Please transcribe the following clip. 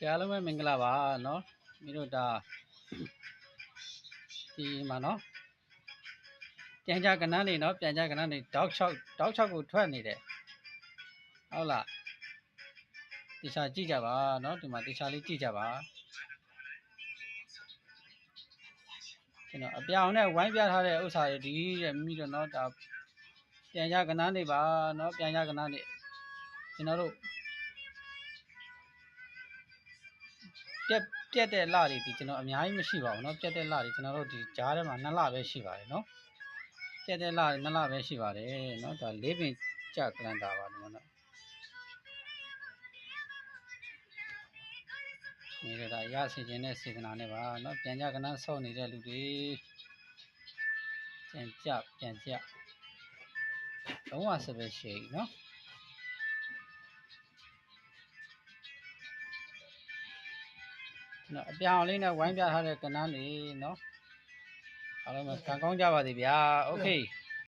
ကဲအားလုံးပဲမင်္ဂလာပါเนาะမိတို့ဒါဒီမှာเนาะပြန်ကြကနန်းနေเนาะပြန်ကြကနန်းနေတောက်6တောက်6ကိုထွက်နေတယ်ဟုတ်လားတေချာကြည့်ကြပါเนาะဒီမှာတေချာလေးကြည့်ကြပါကျွန်တော်အပြောင်နဲ့ဝိုင်းပြထားတဲ့ဥစ္စာတွေဒီတဲ့မိတို့เนาะဒါပြန်ကြကနန်းနေပါเนาะပြန်ကြကနန်းနေကျွန်တော်တို့ ပြက်ပြက်တဲ့လတွေဒီကျွန်တော်အများကြီးမရှိပါဘူးเนาะပြက်တဲ့လတွေကျွန်တော်တို့ဒီကြားထဲမှာ2လပဲရှိပါတယ်เนาะပြက်တဲ့လတွေ2လပဲရှိပါတယ်เนาะဒါလေးပင်ကြကလန်တာပါဒီမှာเนาะနေရတာရစီခြင်းနဲ့စေတနာနဲ့ပါเนาะပြန်ကြကနန်းဆော့နေတဲ့လူတွေပြန်ကြပြန်ကြလုံးဝစပယ်ရှိเนาะ န်တော်အပြောင်လေးနဲ့ဝိုင်းပြထားတဲ့ကဏ္ဍလေးเนาะအားလုံးပဲကံကောင်းကြပါစေဗျာโอเค